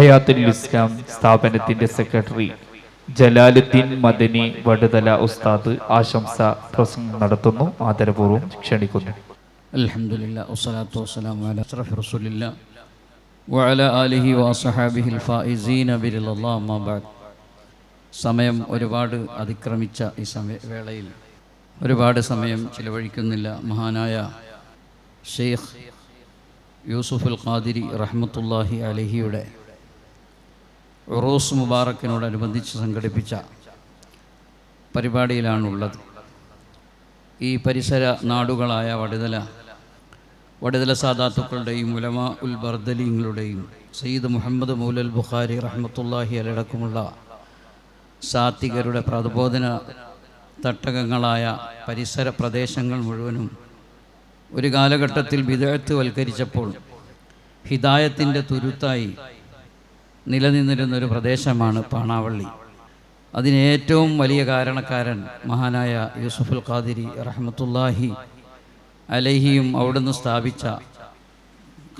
ഹയാത്തുൽ ഇസ്ലാം സ്ഥാപനത്തിന്റെ സെക്രട്ടറി ജലാലുദ്ദീൻ മദനി വടുതല ഉസ്താദ് ആശംസ പ്രസംഗം നടത്തുന്നു. ആദരപൂർവം ക്ഷണിക്കുന്നു. വസ്സലാത്തു ആലിഹി വസഹാബിഹിൽ സമയം ഒരുപാട് അതിക്രമിച്ച ഈ സമയ വേളയിൽ ഒരുപാട് സമയം ചിലവഴിക്കുന്നില്ല. മഹാനായ ഷെയ്ഖ് യൂസുഫുൽ ഖാദിരി റഹ്മത്തുല്ലാഹി അലഹിയുടെ ഉറൂസ് മുബാറക്കിനോടനുബന്ധിച്ച് സംഘടിപ്പിച്ച പരിപാടിയിലാണുള്ളത്. ഈ പരിസര നാടുകളായ വടുതല വടുതല സാദാത്തുക്കളുടെയും ഉലമ ഉൽ ബർദലിങ്ങളുടെയും സയ്യിദ് മുഹമ്മദ് മൗലൽ ബുഖാരി റഹ്മത്തുല്ലാഹി അലടക്കമുള്ള സാത്വികരുടെ പ്രബോധന തട്ടകങ്ങളായ പരിസര പ്രദേശങ്ങൾ മുഴുവനും ഒരു കാലഘട്ടത്തിൽ വിദഗ്ധവൽക്കരിച്ചപ്പോൾ ഹിദായത്തിന്റെ തുരുത്തായി നിലനിന്നിരുന്ന ഒരു പ്രദേശമാണ് പാണാവള്ളി. അതിന് ഏറ്റവും വലിയ കാരണക്കാരൻ മഹാനായ യൂസുഫുൽ ഖാദിരി റഹമത്തുല്ലാഹി അലഹിയും അവിടുന്ന് സ്ഥാപിച്ച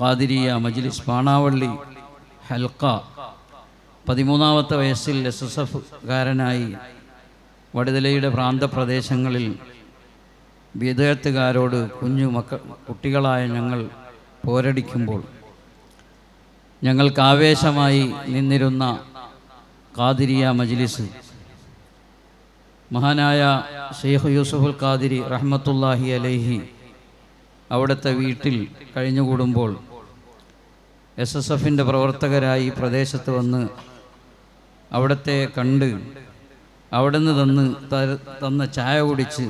ഖാദിരിയ മജ്ലിസ് പാണാവള്ളി ഹൽക്ക. പതിമൂന്നാമത്തെ വയസ്സിൽ എസ് എസ് എഫുകാരനായി വടുതലയുടെ പ്രാന്തപ്രദേശങ്ങളിൽ വിദേഹത്തുകാരോട് കുഞ്ഞു മക്ക കുട്ടികളായ ഞങ്ങൾ പോരടിക്കുമ്പോൾ ഞങ്ങൾക്ക് ആവേശമായി നിന്നിരുന്ന കാതിരിയ മജ്ലിസ്. മഹാനായ ഷെയ്ഖ് യൂസുഫുൽ ഖാദിരി റഹ്മത്തുല്ലാഹി അലൈഹി അവിടുത്തെ വീട്ടിൽ കഴിഞ്ഞുകൂടുമ്പോൾ എസ് എസ് എഫിന്റെ പ്രവർത്തകരായി പ്രദേശത്ത് വന്ന് അവിടത്തെ കണ്ട് അവിടുന്ന് തന്ന് തന്ന ചായ കുടിച്ച്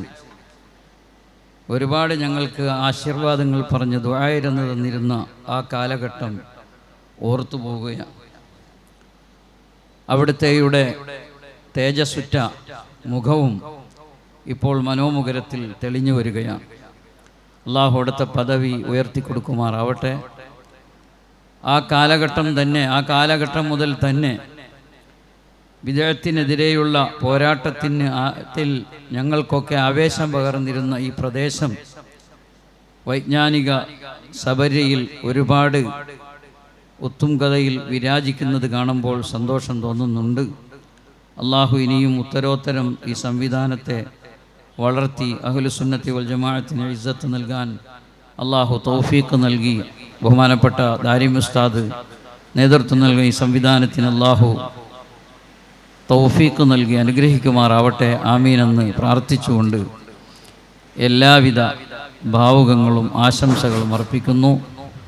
ഒരുപാട് ഞങ്ങൾക്ക് ആശീർവാദങ്ങൾ പറഞ്ഞ് ദ്വായിരുന്ന് തന്നിരുന്ന ആ കാലഘട്ടം ഓർത്തു പോവുകയാണ് അവിടുത്തെയുടെ തേജസ്സുറ്റ മുഖവും ഇപ്പോൾ മനോമുഖരത്തിൽ തെളിഞ്ഞു വരികയാണ് അള്ളാഹു അവിടുത്തെ പദവി ഉയർത്തിക്കൊടുക്കുമാറാവട്ടെ. ആ കാലഘട്ടം തന്നെ ആ കാലഘട്ടം മുതൽ തന്നെ വിജയത്തിനെതിരെയുള്ള പോരാട്ടത്തിന് ത്തിൽ ഞങ്ങൾക്കൊക്കെ ആവേശം പകർന്നിരുന്ന ഈ പ്രദേശം വൈജ്ഞാനിക സബരിയിൽ ഒരുപാട് ഉത്തുംഗതയിൽ വിരാജിക്കുന്നത് കാണുമ്പോൾ സന്തോഷം തോന്നുന്നുണ്ട്. അള്ളാഹു ഇനിയും ഉത്തരോത്തരം ഈ സംവിധാനത്തെ വളർത്തി അഹുലുസുന്നത്തി വൽ ഇജ്ജത്ത് ഇസ്സത്ത് നൽകാൻ അള്ളാഹു തൗഫീഖ് നൽകി. ബഹുമാനപ്പെട്ട ദാരിം ഉസ്താദ് നേതൃത്വം നൽകുന്ന ഈ സംവിധാനത്തിന് അള്ളാഹു തൗഫീഖ് നൽകി അനുഗ്രഹിക്കുമാറാവട്ടെ. ആമീനെന്ന് പ്രാർത്ഥിച്ചുകൊണ്ട് എല്ലാവിധ ഭാവുകങ്ങളും ആശംസകളും അർപ്പിക്കുന്നു.